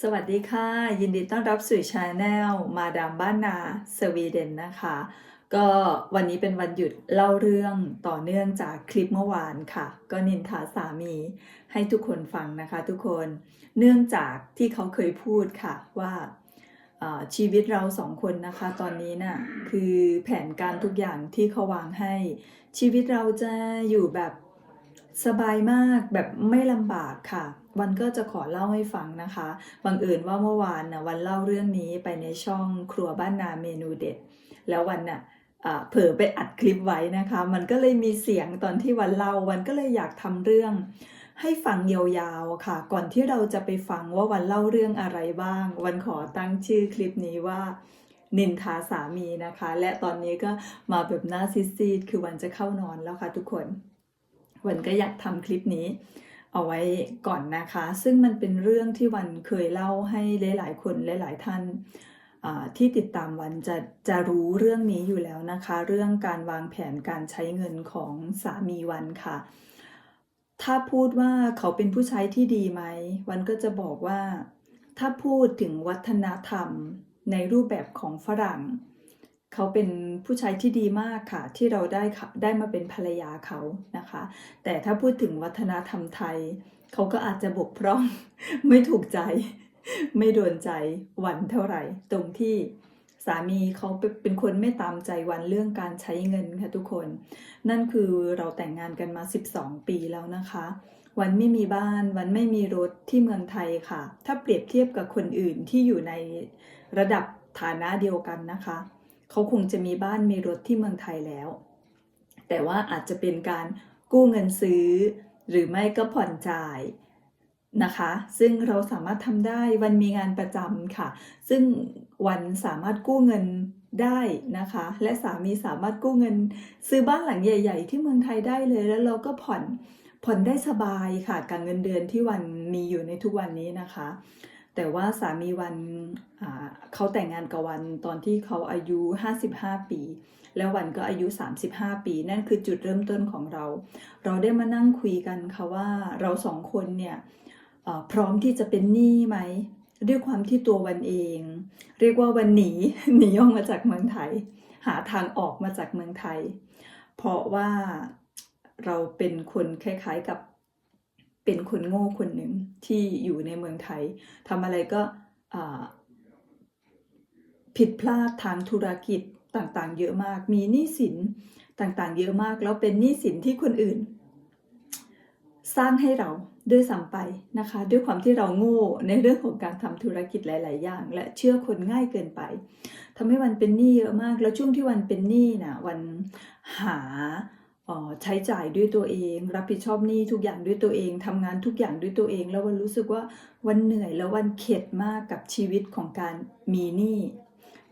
สวัสดีค่ะ ยินดีต้อนรับสู่ชาแนลมาดามบ้านนาสวีเดนนะคะ ก็วันนี้เป็นวันหยุดเล่าเรื่องต่อเนื่องจากคลิปเมื่อวานค่ะ ก็นินทาสามีให้ทุกคนฟังนะคะทุกคนเนื่องจากที่เขาเคยพูดค่ะว่าอ่าชีวิตเราสองคนนะคะตอนนี้น่ะคือแผนการทุกอย่างที่เขาวางให้ ชีวิตเราจะอยู่แบบ สบายมากแบบไม่ลำบากค่ะ วันก็จะขอเล่าให้ฟังนะคะบังเอิญว่าเมื่อวานนะวันเล่าเรื่องนี้ไปในช่องครัวบ้านนาเมนูเด็ด แล้ววันน่ะอ่าเผลอไปอัดคลิปไว้นะคะ มันก็เลยมีเสียงตอนที่วันเล่าวันก็เลยอยากทำเรื่อง ให้ฟังยาวๆค่ะ ก่อนที่เราจะไปฟังว่าวันเล่าเรื่องอะไรบ้าง วันขอตั้งชื่อคลิปนี้ว่านินทาสามีนะคะ และตอนนี้ก็มาแบบหน้าซีดๆคือวันจะเข้านอนแล้วค่ะทุกคน วันก็อยากทำคลิปนี้เอาไว้ก่อนนะคะ ซึ่งมันเป็นเรื่องที่วันเคยเล่าให้หลายๆคนหลาย ๆ ท่านที่ติดตามวันจะจะรู้เรื่องนี้อยู่แล้วนะคะ เรื่องการวางแผนการใช้เงินของสามีวันค่ะ ถ้าพูดว่าเขาเป็นผู้ใชายที่ดีไหม วันก็จะบอกว่า ถ้าพูดถึงวัฒนธรรมในรูปแบบของฝรั่ง เขาเป็นผู้ชายที่ดีมากค่ะ ที่เราได้ค่ะได้มาเป็นภรรยาเขานะคะ แต่ถ้าพูดถึงวัฒนธรรมไทย เขาก็อาจจะบกพร่อง ไม่ถูกใจ ไม่โดนใจวันเท่าไหร่ ตรงที่สามีเขาเป็นเป็นคนไม่ตามใจวันเรื่องการใช้เงินค่ะทุกคน นั่นคือเราแต่งงานกันมา 12 ปีแล้วนะคะ วันไม่มีบ้าน วันไม่มีรถที่เมืองไทยค่ะ ถ้าเปรียบเทียบกับคนอื่นที่อยู่ในระดับฐานะเดียวกันนะคะ เขาคงจะมีบ้านมีรถที่เมืองไทยแล้ว แต่ว่าอาจจะเป็นการกู้เงินซื้อ หรือไม่ก็ผ่อนจ่ายนะคะ ซึ่งเราสามารถทำได้วันมีงานประจำค่ะ ซึ่งวันสามารถกู้เงินได้นะคะ และสามีสามารถกู้เงิน ซื้อบ้านหลังใหญ่ ๆ ที่เมืองไทยได้เลย แล้วเราก็ผ่อนผ่อนได้สบายค่ะกับเงินเดือนที่วันมีอยู่ในทุกวันนี้นะคะ แต่ว่าสามีวันเขาแต่งงานกับวันตอนที่เขาอายุ 55 ปี แล้ววันก็อายุ 35 ปี นั่นคือจุดเริ่มต้นของเรา เราได้มานั่งคุยกันค่ะว่าเราสองคนเนี่ยพร้อมที่จะเป็นหนี้ไหมด้วยความที่ตัววันเอง เรียกว่าวันหนีหนีออกมาจากเมืองไทย หาทางออกมาจากเมืองไทย เพราะว่าเราเป็นคนคล้ายๆกับ เป็นคนโง่คนหนึ่งที่อยู่ในเมืองไทยทำอะไรก็ผิดพลาดทางธุรกิจต่างๆ เยอะมาก มีหนี้สินต่างๆ เยอะมาก แล้วเป็นหนี้สินที่คนอื่น สร้างให้เราด้วยซ้ำไปนะคะ ด้วยความที่เราโง่ในเรื่องของการทำธุรกิจหลาย ๆ อย่าง และเชื่อคนง่ายเกินไปทำให้วันเป็นหนี้เยอะมาก แล้วช่วงที่วันเป็นหนี้นะวันหา ใช้จ่ายด้วยตัวเอง รับผิดชอบหนี้ทุกอย่างด้วยตัวเองทำงานทุกอย่างด้วยตัวเอง แล้ววันรู้สึกว่าวันเหนื่อยแล้ววันเข็ดมากกับชีวิตของการมีหนี้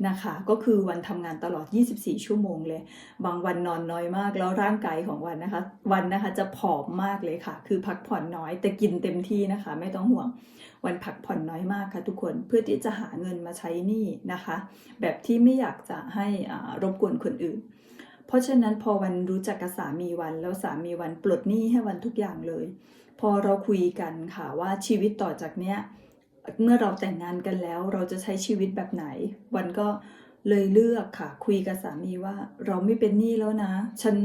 นะคะ ก็คือวันทำงานตลอด 24 ชั่วโมงเลย บางวันนอนน้อยมากแล้วร่างกายของวันนะคะ วันนะคะจะผอมมากเลยค่ะ คือพักผ่อนน้อยแต่กินเต็มที่นะคะ ไม่ต้องห่วง วันพักผ่อนน้อยมากค่ะทุกคน เพื่อที่จะหาเงินมาใช้หนี้นะคะ แบบที่ไม่อยากจะให้รบกวนคนอื่น เพราะฉะนั้นพอวันรู้จักกับสามีวัน แล้วสามีวันปลดหนี้ให้วันทุกอย่างเลย พอเราคุยกันค่ะว่าชีวิตต่อจากเนี้ยเมื่อเราแต่งงานกันแล้ว เราจะใช้ชีวิตแบบไหน วันก็เลยเลือกค่ะ คุยกับสามีว่าเราไม่เป็นหนี้แล้วนะ ฉัน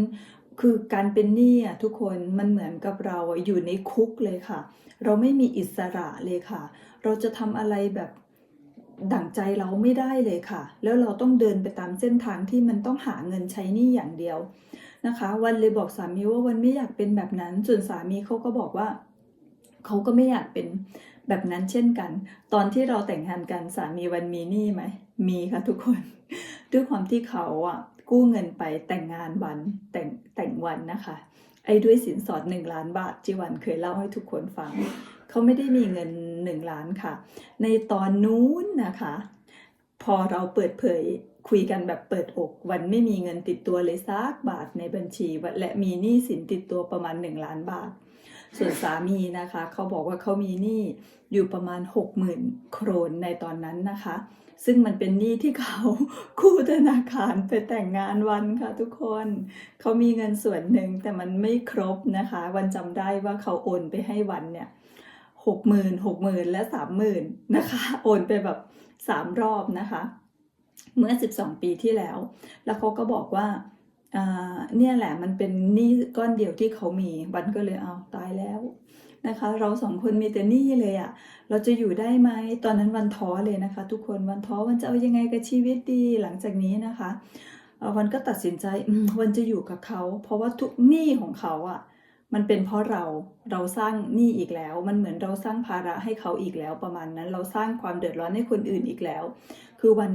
คือการเป็นหนี้อะทุกคนมันเหมือนกับเราอะอยู่ในคุกเลยค่ะ เราไม่มีอิสระเลยค่ะ เราจะทำอะไรแบบ ดั่งใจเราไม่ได้เลยค่ะ แล้วเราต้องเดินไปตามเส้นทางที่มันต้องหาเงินใช้หนี้อย่างเดียวนะคะ วันเลยบอกสามีว่าวันไม่อยากเป็นแบบนั้นส่วนสามีเขาก็บอกว่าเขาก็ไม่อยากเป็นแบบนั้นเช่นกัน ตอนที่เราแต่งงานกันสามีวันมีหนี้ไหมมีค่ะทุกคน ด้วยความที่เขาอะกู้เงินไปแต่งงานวันแต่งแต่งวันนะคะ ไอ้ด้วยสินสอดหนึ่งล้านบาทที่วันเคยเล่าให้ทุกคนฟัง เขาไม่ได้มีเงินหนึ่งล้านค่ะ ในตอนนู้นนะคะ พอเราเปิดเผยคุยกันแบบเปิดอก วันไม่มีเงินติดตัวเลยสักบาทในบัญชี และมีหนี้สินติดตัวประมาณ 1 ล้านบาท ส่วนสามีนะคะเขาบอกว่าเขามีหนี้อยู่ประมาณ 60,000 โครนในตอนนั้นนะคะ ซึ่งมันเป็นหนี้ที่เขากู้ธนาคารไปแต่งงานวันค่ะทุกคนเขามีเงินส่วนหนึ่งแต่มันไม่ครบนะคะ วันจำได้ว่าเขาโอนไปให้วันเนี่ย หกหมื่นหกหมื่นและสามหมื่นนะคะ โอนไปแบบสามรอบนะคะ เมื่อ12ปีที่แล้ว แล้วเขาก็บอกว่าอ่าเนี่ยแหละมันเป็นหนี้ก้อนเดียวที่เขามีวันก็เลยเอาตายแล้วนะคะ เราสองคนมีแต่หนี้เลยอะ่ะเราจะอยู่ได้ไหมตอนนั้นวันท้อเลยนะคะ ทุกคนวันท้อวันจะเอายังไงกับชีวิตดีหลังจากนี้นะคะวันก็ตัดสินใจวันจะอยู่กับเขา เพราะว่าทุกหนี้ของเขาอะ่ะ มันเป็นเพราะเราเราสร้างหนี้อีกแล้ว มันเหมือนเราสร้างภาระให้เขาอีกแล้วประมาณนั้น เราสร้างความเดือดร้อนให้คนอื่นอีกแล้ว คือวัน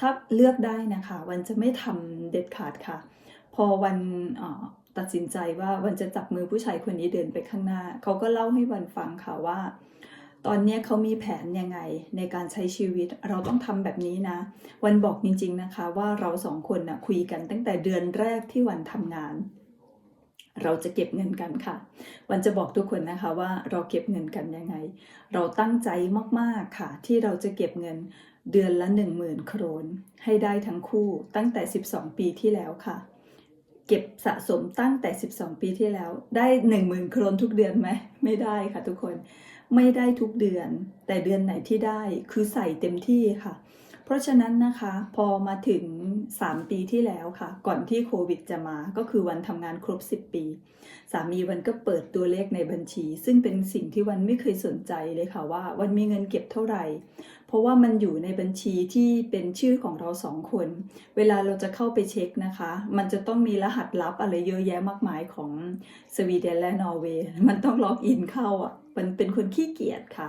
ถ้าเลือกได้นะคะ วันจะไม่ทำเด็ดขาดค่ะ พอวันตัดสินใจว่าวันจะจับมือผู้ชายคนนี้เดินไปข้างหน้า เขาก็เล่าให้วันฟังค่ะว่า ตอนนี้เขามีแผนยังไงในการใช้ชีวิตเราต้องทำแบบนี้นะ วันบอกจริงๆนะคะว่าเราสองคนนะคุยกันตั้งแต่เดือนแรกที่วันทำงาน เราจะเก็บเงินกันค่ะ วันจะบอกทุกคนนะคะว่าเราเก็บเงินกันยังไง เราตั้งใจมากๆค่ะ ที่เราจะเก็บเงินเดือนละ10,000โครนให้ได้ทั้งคู่ตั้งแต่ 12 ปีที่แล้วค่ะ เก็บสะสมตั้งแต่ 12 ปีที่แล้ว ได้ 10,000โครนทุกเดือนไหมไม่ได้ค่ะทุกคน ไม่ได้ทุกเดือน แต่เดือนไหนที่ได้คือใส่เต็มที่ค่ะ เพราะฉะนั้นนะคะพอมาถึง 3 ปีที่แล้วค่ะ ก่อนที่โควิดจะมาก็คือวันทำงานครบ 10 ปี สามีวันก็เปิดตัวเลขในบัญชี ซึ่งเป็นสิ่งที่วันไม่เคยสนใจเลยค่ะว่าวันมีเงินเก็บเท่าไหร่ เพราะว่ามันอยู่ในบัญชีที่เป็นชื่อของเราสองคน เวลาเราจะเข้าไปเช็คนะคะ มันจะต้องมีรหัสลับอะไรเยอะแยะมากมายของสวีเดนและนอร์เวย์มันต้องล็อกอินเข้าอะมันเป็นคนขี้เกียจค่ะ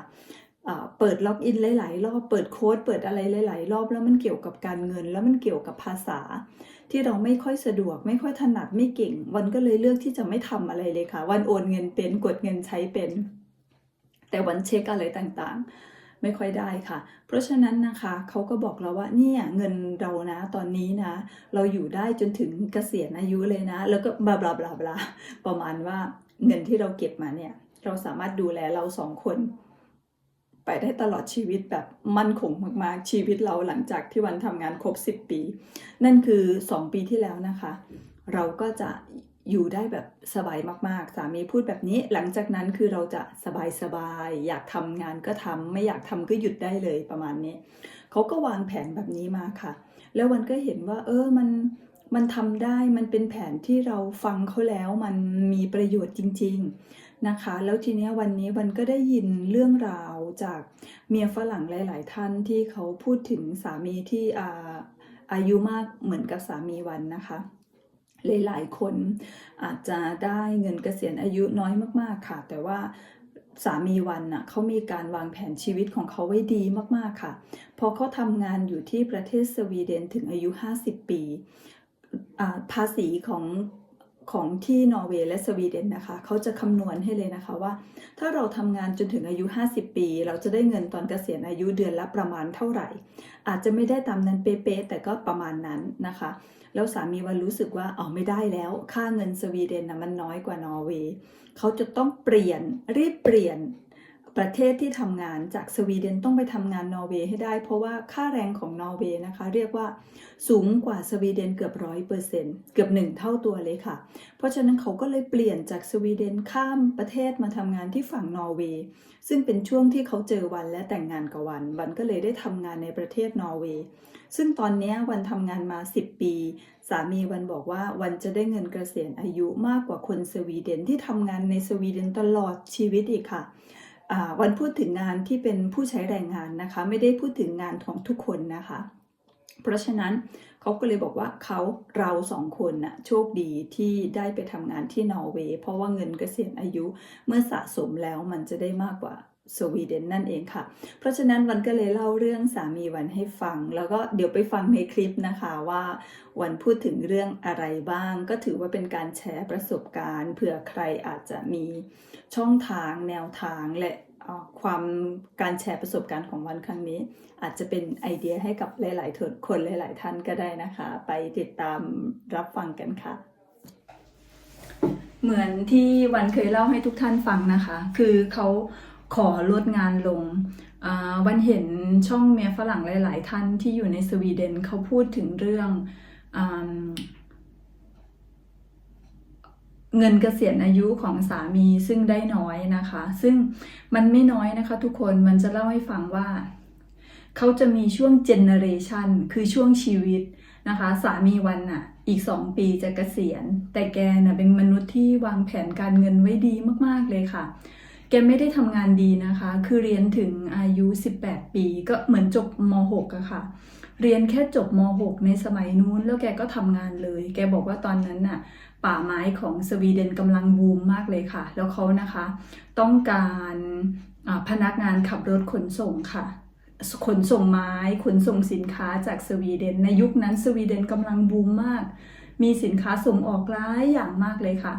เปิดล็อกอินหลาย ๆ รอบ เปิดโค้ด เปิดอะไรหลาย ๆ รอบ แล้วมันเกี่ยวกับการเงิน แล้วมันเกี่ยวกับภาษา ที่เราไม่ค่อยสะดวก ไม่ค่อยถนัด ไม่เก่ง วันก็เลยเลือกที่จะไม่ทำอะไรเลยค่ะ วันโอนเงินเป็น กดเงินใช้เป็น แต่วันเช็คอะไรต่าง ๆไม่ค่อยได้ค่ะ เพราะฉะนั้นนะคะเขาก็บอกเราว่าเนี่ยเงินเรานะตอนนี้นะ เราอยู่ได้จนถึงเกษียณอายุเลยนะ แล้วก็บลาบลาบลาบลาประมาณว่าเงินที่เราเก็บมาเนี่ย เราสามารถดูแลเราสองคน ไปได้ตลอดชีวิตแบบมั่นคงมากๆ ชีวิตเราหลังจากที่วันทำงานครบ 10 ปี นั่นคือ 2 ปีที่แล้วนะคะ เราก็จะอยู่ได้แบบสบายมากๆ สามีพูดแบบนี้ หลังจากนั้นคือเราจะสบายๆอยากทำงานก็ทำไม่อยากทำก็หยุดได้เลยประมาณนี้เขาก็วางแผนแบบนี้มาค่ะ แล้ววันก็เห็นว่า เออมันมันทำได้มันเป็นแผนที่เราฟังเขาแล้วมันมีประโยชน์จริง ๆ นะคะ แล้วทีนี้วันนี้วันก็ได้ยินเรื่องราวจากเมียฝรั่งหลาย ๆ ท่านที่เขาพูดถึงสามีที่อาอายุมากเหมือนกับสามีวันนะคะหลายๆคนอาจจะได้เงินเกษียณอายุน้อยมากๆค่ะ แต่ว่าสามีวันน่ะเขามีการวางแผนชีวิตของเขาไว้ดีมากๆค่ะ พอเขาทำงานอยู่ที่ประเทศสวีเดนถึงอายุ 50 ปี ภาษีของ ของที่นอร์เวย์และสวีเดนนะคะ เขาจะคำนวณให้เลยนะคะว่า ถ้าเราทำงานจนถึงอายุ 50 ปี เราจะได้เงินตอนเกษียณอายุเดือนละประมาณเท่าไหร่ อาจจะไม่ได้ตามนั้นเป๊ะๆแต่ก็ประมาณนั้นนะคะ แล้วสามีวันรู้สึกว่าเอาไม่ได้แล้ว ค่าเงินสวีเดนนะมันน้อยกว่านอร์เวย์เขาจะต้องเปลี่ยนรีบเปลี่ยน ประเทศที่ทำงานจากสวีเดนต้องไปทำงานนอร์เวย์ให้ได้ เพราะว่าค่าแรงของนอร์เวย์นะคะ เรียกว่าสูงกว่าสวีเดนเกือบร้อยเปอร์เซ็นต์เกือบหนึ่งเท่าตัวเลยค่ะ เพราะฉะนั้นเขาก็เลยเปลี่ยนจากสวีเดนข้ามประเทศมาทำงานที่ฝั่งนอร์เวย์ซึ่งเป็นช่วงที่เขาเจอวันและแต่งงานกับวัน วันก็เลยได้ทำงานในประเทศนอร์เวย์ซึ่งตอนนี้วันทำงานมา 10 ปี สามีวันบอกว่าวันจะได้เงินเกษียณอายุมากกว่าคนสวีเดนที่ทำงานในสวีเดนตลอดชีวิตอีกค่ะ วันพูดถึงงานที่เป็นผู้ใช้แรงงานนะคะ ไม่ได้พูดถึงงานของทุกคนนะคะ เพราะฉะนั้นเขาก็เลยบอกว่าเขาเราสองคนน่ะโชคดีที่ได้ไปทำงานที่นอร์เวย์เพราะว่าเงินเกษียณอายุเมื่อสะสมแล้วมันจะได้มากกว่า สวีเดนนั่นเองค่ะ เพราะฉะนั้นวันก็เลยเล่าเรื่องสามีวันให้ฟัง แล้วก็เดี๋ยวไปฟังในคลิปนะคะว่าวันพูดถึงเรื่องอะไรบ้าง ก็ถือว่าเป็นการแชร์ประสบการณ์เผื่อใครอาจจะมีช่องทางแนวทางและความการแชร์ประสบการณ์ของวันครั้งนี้ อาจจะเป็นไอเดียให้กับหลายๆคนหลาย ๆ ท่านก็ได้นะคะ ไปติดตามรับฟังกันค่ะ เหมือนที่วันเคยเล่าให้ทุกท่านฟังนะคะ คือเขา ขอลดงานลงอ่าวันเห็นช่องเมียฝรั่งหลาย ๆ ท่านที่อยู่ในสวีเดนเขาพูดถึงเรื่องเงินเกษียณอายุของสามีซึ่งได้น้อยนะคะ ซึ่งมันไม่น้อยนะคะทุกคนมันจะเล่าให้ฟังว่าเขาจะมีช่วงเจเนเรชันคือช่วงชีวิตนะคะ สามีวันน่ะ อีก2ปีจะเกษียณ แต่แกน่ะเป็นมนุษย์ที่วางแผนการเงินไว้ดีมากๆเลยค่ะ แกไม่ได้ทำงานดีนะคะ คือเรียนถึงอายุ 18 ปี ก็เหมือนจบม .6 อะค่ะ เรียนแค่จบม .6 ในสมัยนู้น แล้วแกก็ทำงานเลย แกบอกว่าตอนนั้นน่ะป่าไม้ของสวีเดนกำลังบูมมากเลยค่ะ แล้วเขานะคะ ต้องการพนักงานขับรถขนส่งค่ะ ขนส่งไม้ ขนส่งสินค้าจากสวีเดน ในยุคนั้นสวีเดนกำลังบูมมาก มีสินค้าส่งออกหลายอย่างมากเลยค่ะ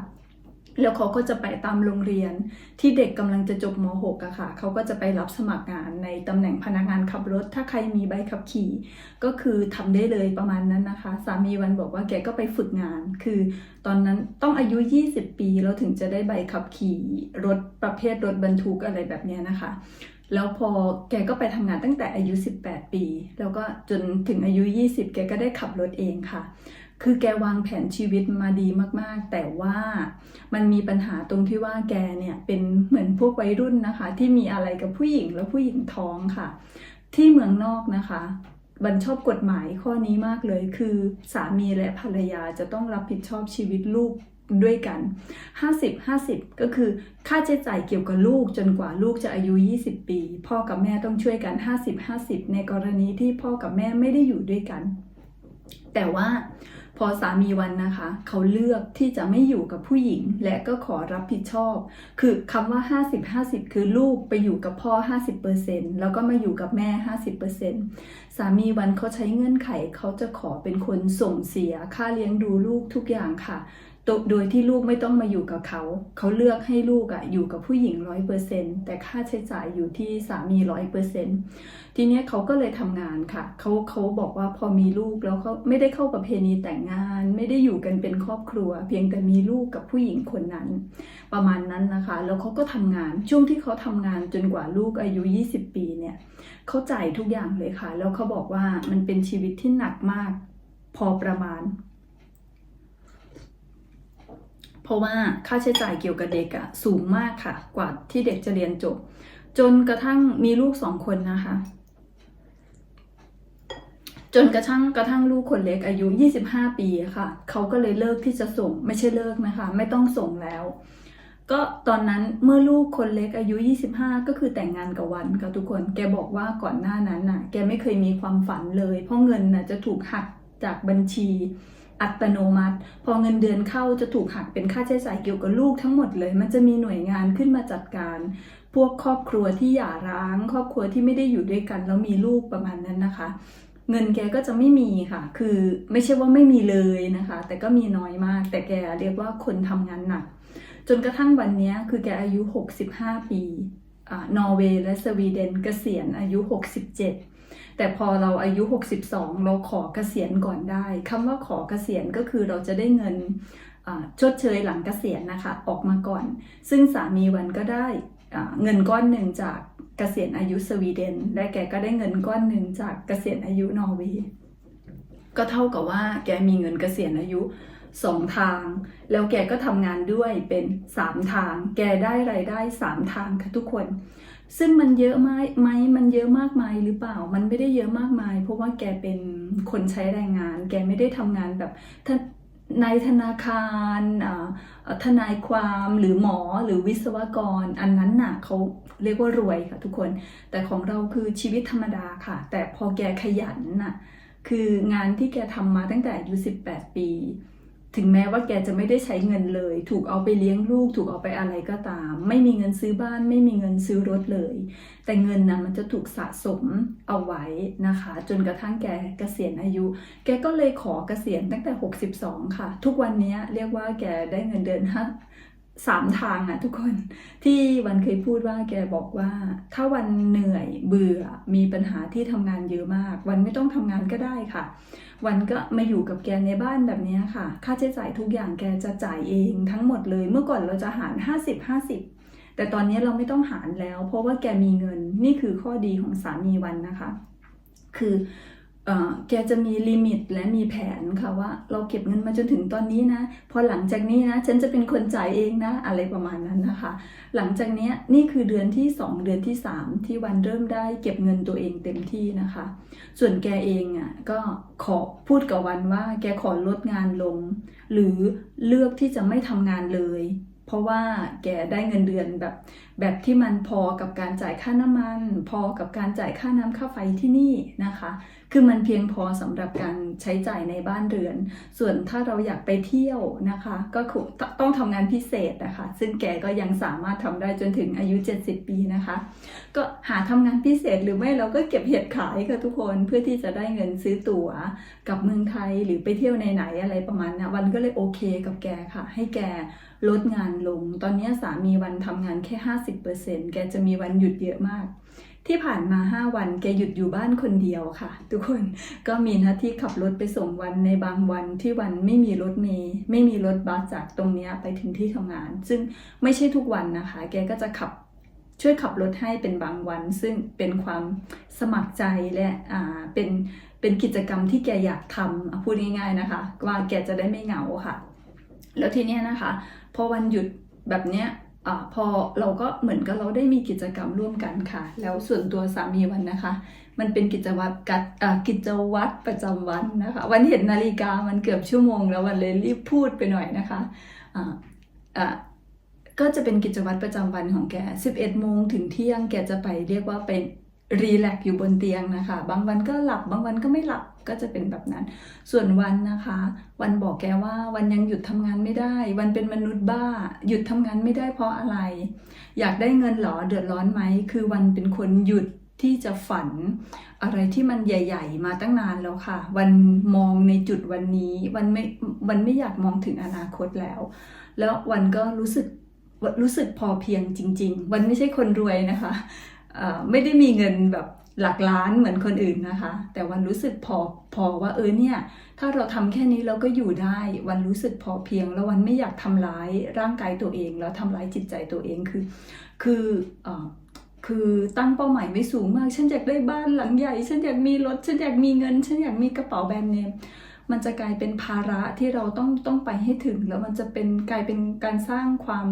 แล้วเขาก็จะไปตามโรงเรียนที่เด็กกำลังจะจบม .6 อะค่ะ เขาก็จะไปรับสมัครงานในตำแหน่งพนักงานขับรถ ถ้าใครมีใบขับขี่ ก็คือทำได้เลยประมาณนั้นนะคะ สามีวันบอกว่าแกก็ไปฝึกงาน คือตอนนั้นต้องอายุ 20 ปีแล้วถึงจะได้ใบขับขี่รถประเภทรถบรรทุกอะไรแบบนี้นะคะ แล้วพอแกก็ไปทำงานตั้งแต่อายุ 18 ปี แล้วก็จนถึงอายุ 20 แกก็ได้ขับรถเองค่ะ คือแกวางแผนชีวิตมาดีมากๆ แต่ว่ามันมีปัญหาตรงที่ว่าแกเนี่ยเป็นเหมือนพวกวัยรุ่นนะคะ ที่มีอะไรกับผู้หญิงแล้วผู้หญิงท้องค่ะ ที่เมืองนอกนะคะบันชอบกฎหมายข้อนี้มากเลย คือสามีและภรรยาจะต้องรับผิดชอบชีวิตลูกด้วยกัน 50 50 ก็คือค่าใช้จ่ายเกี่ยวกับลูกจนกว่าลูกจะอายุ 20 ปี พ่อกับแม่ต้องช่วยกัน 50 50 ในกรณีที่พ่อกับแม่ไม่ได้อยู่ด้วยกัน แต่ว่า พอสามีวันนะคะ เขาเลือกที่จะไม่อยู่กับผู้หญิง และก็ขอรับผิดชอบ คือคำว่า 50 50 คือลูกไปอยู่กับพ่อ 50%แล้วก็มาอยู่กับแม่ 50%สามีวันเขาใช้เงื่อนไขเขาจะขอเป็นคนส่งเสียค่าเลี้ยงดูลูกทุกอย่างค่ะ โดยที่ลูกไม่ต้องมาอยู่กับเขา เขาเลือกให้ลูกอะอยู่กับผู้หญิงร้อยเปอร์เซ็นแต่ค่าใช้จ่ายอยู่ที่สามีร้อยเปอร์เซ็นทีเนี้ยเขาก็เลยทำงานค่ะ เขาเขาบอกว่าพอมีลูกแล้วเขาไม่ได้เข้าประเพณีแต่งงาน ไม่ได้อยู่กันเป็นครอบครัว เพียงแต่มีลูกกับผู้หญิงคนนั้น ประมาณนั้นนะคะ แล้วเขาก็ทำงานช่วงที่เขาทำงานจนกว่าลูกอายุ 20 ปีเนี่ยเขาจ่ายทุกอย่างเลยค่ะ แล้วเขาบอกว่ามันเป็นชีวิตที่หนักมากพอประมาณ เพราะว่าค่าใช้จ่ายเกี่ยวกับเด็กอะสูงมากค่ะ กว่าที่เด็กจะเรียนจบ จนกระทั่งมีลูกสองคนนะคะ จนกระทั่งกระทั่งลูกคนเล็กอายุ 25 ปีค่ะเขาก็เลยเลิกที่จะส่งไม่ใช่เลิกนะคะ ไม่ต้องส่งแล้ว ก็ตอนนั้นเมื่อลูกคนเล็กอายุ 25 ก็คือแต่งงานกับวันค่ะทุกคน แกบอกว่าก่อนหน้านั้นน่ะ แกไม่เคยมีความฝันเลย เพราะเงินน่ะจะถูกหักจากบัญชี อัตโนมัติ พอเงินเดือนเข้าจะถูกหักเป็นค่าใช้จ่ายเกี่ยวกับลูกทั้งหมดเลย มันจะมีหน่วยงานขึ้นมาจัดการ พวกครอบครัวที่หย่าร้าง ครอบครัวที่ไม่ได้อยู่ด้วยกันแล้วมีลูกประมาณนั้นนะคะ เงินแกก็จะไม่มีค่ะ คือไม่ใช่ว่าไม่มีเลยนะคะ แต่ก็มีน้อยมาก แต่แกเรียกว่าคนทำงานหนัก จนกระทั่งวันนี้คือแกอายุ 65 ปีอ่านอร์เวย์และสวีเดนเกษียณอายุ 67 แต่พอเราอายุ 62 เราขอเกษียณก่อนได้คำว่าขอเกษียณก็คือเราจะได้เงินชดเชยหลังเกษียณนะคะออกมาก่อน ซึ่งสามีวันก็ได้เงินก้อนหนึ่งจากเกษียณอายุสวีเดน และแกก็ได้เงินก้อนหนึ่งจากเกษียณอายุนอร์เวย์ก็เท่ากับว่าแกมีเงินเกษียณอายุสองทาง แล้วแกก็ทำงานด้วยเป็นสามทาง แกได้ไรายได้สามทางค่ะทุกคน ซึ่งมันเยอะไหมไหมมันเยอะมากมายหรือเปล่า มันไม่ได้เยอะมากมาย เพราะว่าแกเป็นคนใช้แรงงาน แกไม่ได้ทำงานแบบทนในธนาคารอ่าเอ่อทนายความหรือหมอหรือวิศวกร อันนั้นน่ะเขาเรียกว่ารวยค่ะทุกคน แต่ของเราคือชีวิตธรรมดาค่ะ แต่พอแกขยันน่ะคืองานที่แกทำมาตั้งแต่อายุ18 ปี ถึงแม้ว่าแกจะไม่ได้ใช้เงินเลย ถูกเอาไปเลี้ยงลูก ถูกเอาไปอะไรก็ตาม ไม่มีเงินซื้อบ้าน ไม่มีเงินซื้อรถเลย แต่เงินนะมันจะถูกสะสมเอาไว้นะคะ จนกระทั่งแกเกษียณอายุ แกก็เลยขอเกษียณตั้งแต่ 62 ค่ะ ทุกวันนี้เรียกว่าแกได้เงินเดือนห้า สามทางอะทุกคนที่วันเคยพูดว่าแกบอกว่า ถ้าวันเหนื่อยเบื่อมีปัญหาที่ทำงานเยอะมาก วันไม่ต้องทำงานก็ได้ค่ะ วันก็มาอยู่กับแกในบ้านแบบนี้ค่ะ ค่าใช้จ่ายทุกอย่างแกจะจ่ายเองทั้งหมดเลย เมื่อก่อนเราจะหาร 50 50 แต่ตอนนี้เราไม่ต้องหารแล้ว เพราะว่าแกมีเงินนี่คือข้อดีของสามีวันนะคะ คือ แกจะมีลิมิตและมีแผนค่ะว่า เราเก็บเงินมาจนถึงตอนนี้นะ พอหลังจากนี้นะฉันจะเป็นคนจ่ายเองนะ อะไรประมาณนั้นนะคะ หลังจากนี้นี่คือเดือนที่ 2 เดือนที่ 3 ที่วันเริ่มได้เก็บเงินตัวเองเต็มที่นะคะ ส่วนแกเองอะก็ขอพูดกับวันว่า แกขอลดงานลง หรือเลือกที่จะไม่ทำงานเลยเพราะว่าแกได้เงินเดือนแบบแบบที่มันพอกับการจ่ายค่าน้ำมัน พอกับการจ่ายค่าน้ำค่าไฟที่นี่นะคะคือมันเพียงพอสำหรับการใช้จ่ายในบ้านเรือน ส่วนถ้าเราอยากไปเที่ยวนะคะ ก็คต้องทำงานพิเศษนะคะ ซึ่งแกก็ยังสามารถทำได้จนถึงอายุ 70 ปีนะคะ ก็หาทำงานพิเศษหรือไม่เราก็เก็บเห็ดขายค่ะทุกคนเพื่อที่จะได้เงินซื้อตั๋วกับเมืองไทยหรือไปเที่ยวไหนๆอะไรประมาณนั้นวันก็เลยโอเคกับแกค่ะ ให้แกลดงานลง ตอนนี้สามีวันทำงานแค่ 50%แกจะมีวันหยุดเยอะมาก ที่ผ่านมา 5 วันแกหยุดอยู่บ้านคนเดียวค่ะ ทุกคนก็มีหน้าที่ขับรถไปส่งวันในบางวันที่วันไม่มีรถเมล์ไม่มีรถบัสจากตรงนี้ไปถึงที่ทำงาน ซึ่งไม่ใช่ทุกวันนะคะ แกก็จะขับช่วยขับรถให้เป็นบางวัน ซึ่งเป็นความสมัครใจและอ่าเป็นเป็นกิจกรรมที่แกอยากทำพูดง่ายๆนะคะ ว่าแกจะได้ไม่เหงาค่ะ แล้วทีเนี้ยนะคะ พอวันหยุดแบบเนี้ย อพอเราก็เหมือนกับเราได้มีกิจกรรมร่วมกันค่ะ แล้วส่วนตัวสามีวันนะคะ มันเป็นกิจวัตรกัดกิจวัตรประจำวันนะคะ วันเห็นนาฬิกามันเกือบชั่วโมง แล้ววันเลยรีบพูดไปหน่อยนะคะะะก็จะเป็นกิจวัตรประจำวันของแก 11โมงถึงเที่ยงแกจะไปเรียกว่าเป็น รีแลกซ์อยู่บนเตียงนะคะ บางวันก็หลับบางวันก็ไม่หลับก็จะเป็นแบบนั้น ส่วนวันนะคะ วันบอกแกว่าวันยังหยุดทำงานไม่ได้ วันเป็นมนุษย์บ้า หยุดทำงานไม่ได้เพราะอะไร อยากได้เงินหรอเดือดร้อนไหมคือวันเป็นคนหยุดที่จะฝันอะไรที่มันใหญ่ ๆ มาตั้งนานแล้วค่ะ วันมองในจุดวันนี้วันไม่วันไม่อยากมองถึงอนาคตแล้ว แล้ววันก็รู้สึกรู้สึกพอเพียงจริง ๆ วันไม่ใช่คนรวยนะคะ ไม่ได้มีเงินแบบหลักล้านเหมือนคนอื่นนะคะ แต่วันรู้สึกพอพอว่าเออเนี่ยถ้าเราทำแค่นี้เราก็อยู่ได้ วันรู้สึกพอเพียง แล้ววันไม่อยากทำร้ายร่างกายตัวเอง แล้วทำร้ายจิตใจตัวเองคือ คืออคือตั้งเป้าหมายไม่สูงมาก ฉันอยากได้บ้านหลังใหญ่ ฉันอยากมีรถ ฉันอยากมีเงิน ฉันอยากมีกระเป๋าแบรนด์เนม มันจะกลายเป็นภาระที่เราต้องต้องไปให้ถึง แล้วมันจะเป็นกลายเป็นการสร้างความ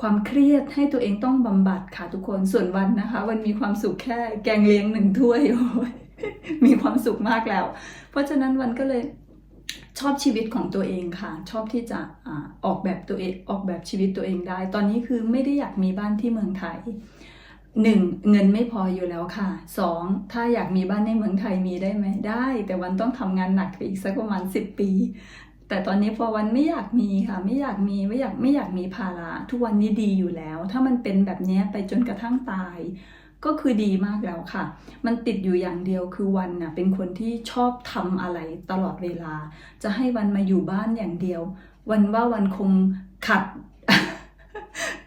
ความเครียดให้ตัวเองต้องบำบัดค่ะทุกคนส่วนวันนะคะ วันมีความสุขแค่แกงเลี้ยงหนึ่งถ้วยโอ้ยมีความสุขมากแล้ว เพราะฉะนั้นวันก็เลยชอบชีวิตของตัวเองค่ะ ชอบที่จะอออกแบบตัวเองออกแบบชีวิตตัวเองได้ ตอนนี้คือไม่ได้อยากมีบ้านที่เมืองไทยหนึ่งเงินไม่พออยู่แล้วค่ะสองถ้าอยากมีบ้านในเมืองไทยมีได้ไหมได้ แต่วันต้องทำงานหนักไปอีกสักประมาณสิบปี แต่ตอนนี้พอวันไม่อยากมีค่ะ ไม่อยากมีไม่อยากไม่อยากมีภาระทุกวันนี้ดีอยู่แล้ว ถ้ามันเป็นแบบนี้ไปจนกระทั่งตาย ก็คือดีมากแล้วค่ะ มันติดอยู่อย่างเดียวคือวันน่ะเป็นคนที่ชอบทำอะไรตลอดเวลา จะให้วันมาอยู่บ้านอย่างเดียว วันว่าวันคงขัด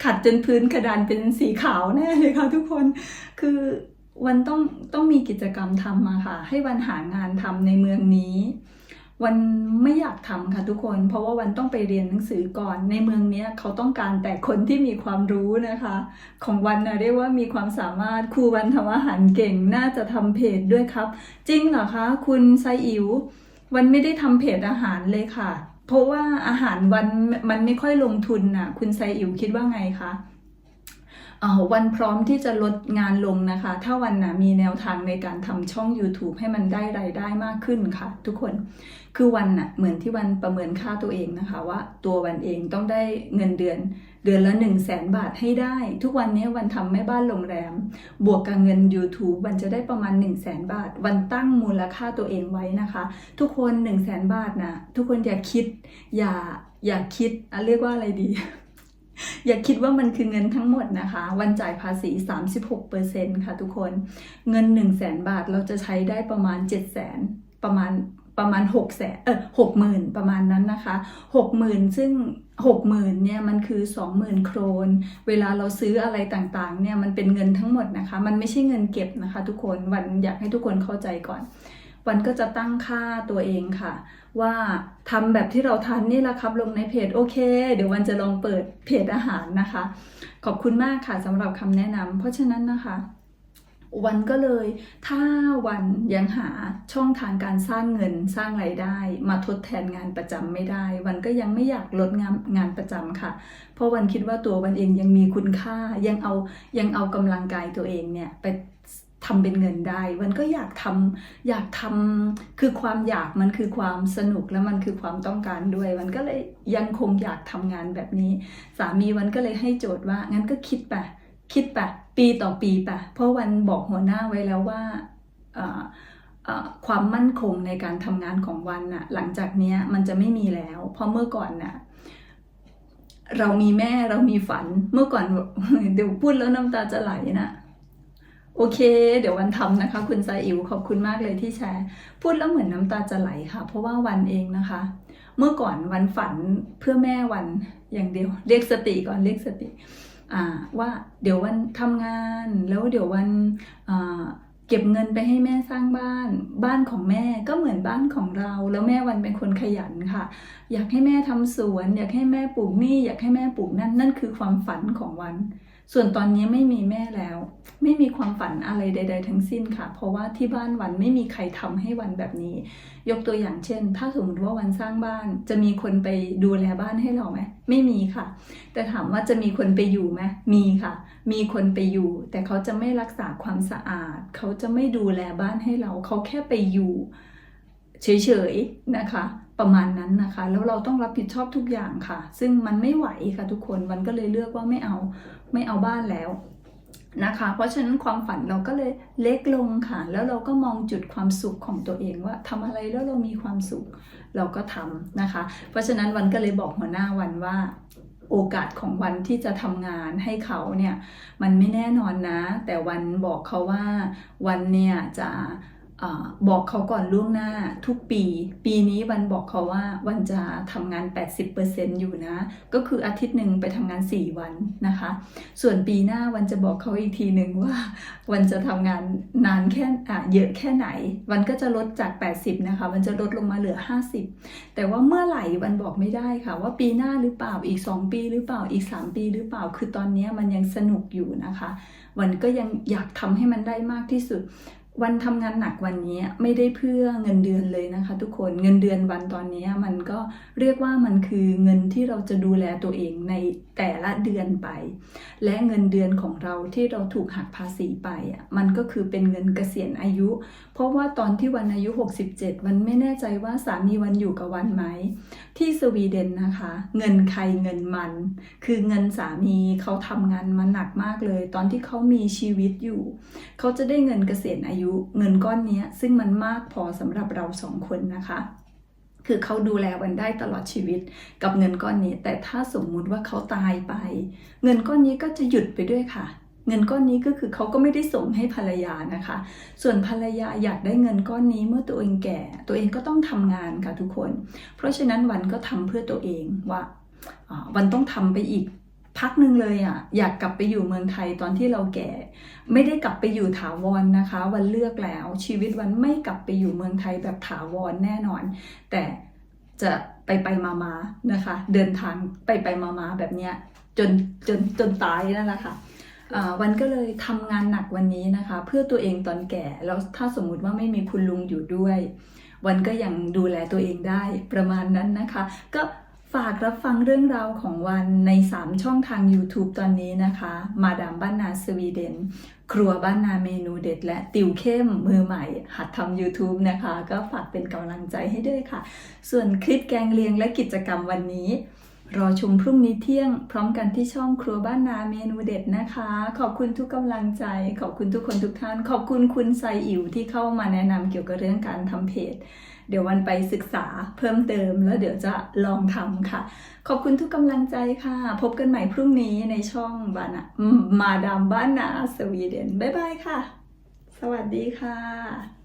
ขัดจนพื้นกระดานเป็นสีขาวแน่เลยค่ะทุกคนคือวันต้องต้องมีกิจกรรมทำมาค่ะ ให้วันหางานทำในเมืองนี้ วันไม่อยากทำค่ะทุกคน เพราะว่าวันต้องไปเรียนหนังสือก่อน ในเมืองเนี้ยเขาต้องการแต่คนที่มีความรู้นะคะ ของวันนะเรียกว่ามีความสามารถครูวันทำอาหารเก่งน่าจะทำเพจด้วยครับ จริงเหรอคะ คุณไซอิ๋ววันไม่ได้ทำเพจอาหารเลยค่ะ เพราะว่าอาหารวันมันไม่ค่อยลงทุนน่ะ คุณไซอิ๋วคิดว่าไงคะ วันพร้อมที่จะลดงานลงนะคะ ถ้าวันนะมีแนวทางในการทำช่อง YouTube ให้มันได้รายได้มากขึ้นค่ะ ทุกคนคือวันน่ะเหมือนที่วันประเมินค่าตัวเองนะคะว่าตัววันเองต้องได้เงินเดือน เดือนละ1 0 0 0 0แสนบาทให้ได้ ทุกวันนี้วันทำแม่บ้านโรงแรม บวกกับเงิน YouTube วันจะได้ประมาณ 1 0 0 0 0แสนบาท วันตั้งมูลค่าตัวเองไว้นะคะ ทุกคน 1 0 0 0 0แสนบาทนะทุกคนอย่าคิดอย่าอย่าคิดอะเรียกว่าอะไรดี อย่าคิดว่ามันคือเงินทั้งหมดนะคะ วันจ่ายภาษี 36%ค่ะทุกคน เงิน 1 0 0 0 0แสนบาทเราจะใช้ได้ประมาณ 7 0 0 0 0ประมาณประมาณ6แสนเออ60,000 ประมาณนั้นนะคะ 60,000 ซึ่ง 60,000เนี่ยมันคือ 20,000 โครน เวลาเราซื้ออะไรต่างๆเนี่ยมันเป็นเงินทั้งหมดนะคะ มันไม่ใช่เงินเก็บนะคะ ทุกคนวันอยากให้ทุกคนเข้าใจก่อน วันก็จะตั้งค่าตัวเองค่ะ ว่าทำแบบที่เราทันนี่แหละครับลงในเพจโอเค เดี๋ยววันจะลองเปิดเพจอาหารนะคะ ขอบคุณมากค่ะสำหรับคำแนะนำเพราะฉะนั้นนะคะวันก็เลยถ้าวันยังหาช่องทางการสร้างเงินสร้างไรายได้ มาทดแทนงานประจำไม่ได้ วันก็ยังไม่อยากลดงานงานประจำค่ะ เพราะวันคิดว่าตัววันเองยังมีคุณค่ายังเอายังเอากำลังกายตัวเองเนี่ยไป ทำเป็นเงินได้วันก็อยากทำอยากทำคือความอยากมันคือความสนุกและมันคือความต้องการด้วยวันก็เลยยังคงอยากทำงานแบบนี้ สามีวันก็เลยให้โจทย์ว่างั้นก็คิดไปคิดไปปีต่อปีไปเพราะวันบอกหัวหน้าไว้แล้วว่าความมั่นคงในการทำงานของวันน่ะหลังจากนี้มันจะไม่มีแล้ว เพราะเมื่อก่อนน่ะเรามีแม่เรามีฝันเมื่อก่อนเดี๋ยวพูดแล้วน้ำตาจะไหลนะ โอเค เดี๋ยววันทำนะคะ คุณซาอิวขอบคุณมากเลยที่แชร์ พูดแล้วเหมือนน้ำตาจะไหลค่ะ เพราะว่าวันเองนะคะ เมื่อก่อนวันฝันเพื่อแม่วันอย่างเดียว เรียกสติก่อนเรียกสติว่าเดี๋ยววันทำงานแล้วเดี๋ยววันเก็บเงินไปให้แม่สร้างบ้าน บ้านของแม่ก็เหมือนบ้านของเรา แล้วแม่วันเป็นคนขยันค่ะ อยากให้แม่ทำสวน อยากให้แม่ปลูกนี่ อยากให้แม่ปลูกนั่นนั่นคือความฝันของวัน ส่วนตอนนี้ไม่มีแม่แล้ว ไม่มีความฝันอะไรใด ๆ ทั้งสิ้นค่ะ เพราะว่าที่บ้านวันไม่มีใครทำให้วันแบบนี้ ยกตัวอย่างเช่น ถ้าสมมติว่าวันสร้างบ้าน จะมีคนไปดูแลบ้านให้เราไหมไม่มีค่ะ แต่ถามว่าจะมีคนไปอยู่ไหมมีค่ะ มีคนไปอยู่ แต่เขาจะไม่รักษาความสะอาด เขาจะไม่ดูแลบ้านให้เรา เขาแค่ไปอยู่เฉยๆนะคะ ประมาณนั้นนะคะ แล้วเราต้องรับผิดชอบทุกอย่างค่ะ ซึ่งมันไม่ไหวค่ะทุกคนวันก็เลยเลือกว่าไม่เอาไม่เอาบ้านแล้วนะคะ เพราะฉะนั้นความฝันเราก็เลยเล็กลงค่ะ แล้วเราก็มองจุดความสุขของตัวเองว่าทำอะไรแล้วเรามีความสุขเราก็ทำนะคะ เพราะฉะนั้นวันก็เลยบอกหัวหน้าวันว่าโอกาสของวันที่จะทำงานให้เขาเนี่ยมันไม่แน่นอนนะ แต่วันบอกเขาว่าวันเนี่ยจะ บอกเขาก่อนล่วงหน้าทุกปี ปีนี้วันบอกเขาว่าวันจะทำงาน 80%อยู่นะ ก็คืออาทิตย์หนึ่งไปทำงาน 4 วันนะคะ ส่วนปีหน้าวันจะบอกเขาอีกทีหนึ่งว่าวันจะทำงานนานแค่อะเยอะแค่ไหน วันก็จะลดจาก 80 นะคะมันจะลดลงมาเหลือ 50 แต่ว่าเมื่อไหร่วันบอกไม่ได้ค่ะ ว่าปีหน้าหรือเปล่าอีก 2 ปีหรือเปล่าอีก 3 ปีหรือเปล่าคือตอนนี้มันยังสนุกอยู่นะคะ วันก็ยังอยากทำให้มันได้มากที่สุด วันทำงานหนักวันนี้ไม่ได้เพื่อเงินเดือนเลยนะคะ ทุกคนเงินเดือนวันตอนนี้มันก็เรียกว่ามันคือเงินที่เราจะดูแลตัวเองในแต่ละเดือนไป และเงินเดือนของเราที่เราถูกหักภาษีไปอะมันก็คือเป็นเงินเกษียณอายุ เพราะว่าตอนที่วันอายุ 67วันไม่แน่ใจว่าสามีวันอยู่กับวันไหม ที่สวีเดนนะคะ เงินใครเงินมัน คือเงินสามีเขาทำงานมาหนักมากเลย ตอนที่เขามีชีวิตอยู่ เขาจะได้เงินเกษียณอายุ เงินก้อนนี้ซึ่งมันมากพอสำหรับเราสองคนนะคะคือเขาดูแลวันได้ตลอดชีวิตกับเงินก้อนนี้ แต่ถ้าสมมุติว่าเขาตายไป เงินก้อนนี้ก็จะหยุดไปด้วยค่ะ เงินก้อนนี้ก็คือเขาก็ไม่ได้ส่งให้ภรรยานะคะ ส่วนภรรยาอยากได้เงินก้อนนี้เมื่อตัวเองแก่ ตัวเองก็ต้องทำงานค่ะทุกคน เพราะฉะนั้นวันก็ทำเพื่อตัวเองว่าวันต้องทำไปอีกพักหนึ่งเลยอะอยากกลับไปอยู่เมืองไทยตอนที่เราแก่ ไม่ได้กลับไปอยู่ถาวรนะคะ วันเลือกแล้วชีวิตวันไม่กลับไปอยู่เมืองไทยแบบถาวรแน่นอน แต่จะไปไปมามานะคะ เดินทางไปไปมามาแบบเนี้ยจนจนจนตายนั่นแหละค่ะอ่า วันก็เลยทำงานหนักวันนี้นะคะ เพื่อตัวเองตอนแก่ แล้วถ้าสมมุติว่าไม่มีคุณลุงอยู่ด้วย วันก็ยังดูแลตัวเองได้ประมาณนั้นนะคะ ก็ฝากรับฟังเรื่องราวของวันใน 3 ช่องทาง YouTube ตอนนี้นะคะ มาดามบ้านนาสวีเดน ครัวบ้านนาเมนูเด็ด และติวเข้มมือใหม่ หัดทำ YouTube นะคะ ก็ฝากเป็นกำลังใจให้ด้วยค่ะ ส่วนคลิปแกงเลียงและกิจกรรมวันนี้ รอชมพรุ่งนี้เที่ยง พร้อมกันที่ช่องครัวบ้านนาเมนูเด็ดนะคะ ขอบคุณทุกกำลังใจ ขอบคุณทุกคนทุกท่าน ขอบคุณคุณไซอิ๋วที่เข้ามาแนะนำเกี่ยวกับเรื่องการทำเพจ เดี๋ยววันไปศึกษาเพิ่มเติมแล้วเดี๋ยวจะลองทำค่ะ ขอบคุณทุกกำลังใจค่ะ พบกันใหม่พรุ่งนี้ในช่องบ้านนามาดามบ้านนาสวีเดนบ๊ายบายค่ะ สวัสดีค่ะ